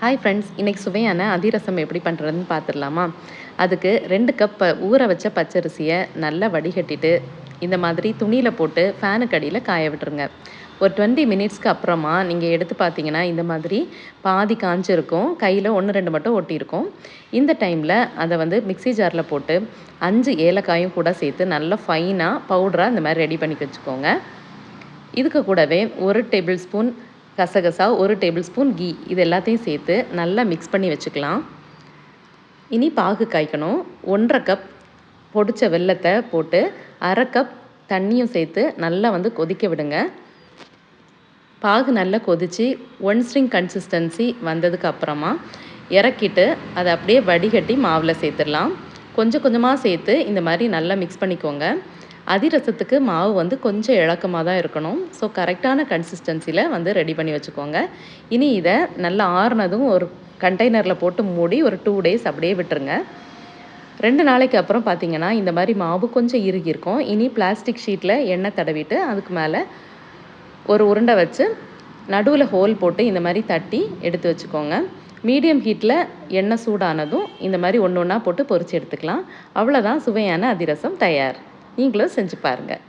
Hi friends இன்றைக்கி சுவையான அதிரசம் எப்படி பண்ணுறதுன்னு பார்த்துடலாமா அதுக்கு ரெண்டு கப் ஊற வச்ச பச்சரிசியை நல்லா வடிகட்டிட்டு இந்த மாதிரி துணியில் போட்டு ஃபேனுக்கு அடியில் காய விட்டுருங்க. ஒரு டுவெண்ட்டி மினிட்ஸ்க்கு அப்புறமா நீங்கள் எடுத்து பார்த்தீங்கன்னா இந்த மாதிரி பாதி காஞ்சிருக்கும். கையில் ஒன்று ரெண்டு மட்டும் ஒட்டியிருக்கும். இந்த டைமில் அதை வந்து மிக்ஸி ஜாரில் போட்டு அஞ்சு ஏலக்காயும் கூட சேர்த்து நல்லா ஃபைனாக பவுடராக இந்த மாதிரி ரெடி பண்ணி வச்சுக்கோங்க. இதுக்கு கூடவே ஒரு டேபிள் ஸ்பூன் கசகசா ஒரு டேபிள் ஸ்பூன் கீ. இது எல்லாத்தையும் சேர்த்து நல்லா மிக்ஸ் பண்ணி வச்சுக்கலாம். இனி பாகு காய்க்கணும். ஒன்றரை கப் பொடிச்ச வெல்லத்தை போட்டு அரை கப் தண்ணியும் சேர்த்து நல்லா வந்து கொதிக்க விடுங்க. பாகு நல்லா கொதித்து ஒன் ஸ்ட்ரிங் கன்சிஸ்டன்சி வந்ததுக்கு அப்புறமா இறக்கிட்டு அதை அப்படியே வடிகட்டி மாவில் சேர்த்துடலாம். கொஞ்சம் கொஞ்சமாக சேர்த்து இந்த மாதிரி நல்லா மிக்ஸ் பண்ணிக்கோங்க. அதிரசத்துக்கு மாவு வந்து கொஞ்சம் இழக்கமாக தான் இருக்கணும். ஸோ கரெக்டான கன்சிஸ்டன்சியில் வந்து ரெடி பண்ணி வச்சுக்கோங்க. இனி இதை நல்லா ஆறுனதும் ஒரு கண்டெய்னரில் போட்டு மூடி ஒரு டூ டேஸ் அப்படியே விட்டுருங்க. ரெண்டு நாளைக்கு அப்புறம் பார்த்தீங்கன்னா இந்த மாதிரி மாவு கொஞ்சம் இறுகி இருக்கும். இனி பிளாஸ்டிக் ஷீட்டில் எண்ணெய் தடவிட்டு அதுக்கு மேலே ஒரு உருண்டை வச்சு நடுவில் ஹோல் போட்டு இந்த மாதிரி தட்டி எடுத்து வச்சுக்கோங்க. மீடியம் ஹீட்டில் எண்ணெய் சூடானதும் இந்த மாதிரி ஒன்று ஒன்றா போட்டு பொறிச்சு எடுத்துக்கலாம். அவ்வளோதான் சுவையான அதிரசம் தயார். நீங்களும் செஞ்சு பாருங்கள்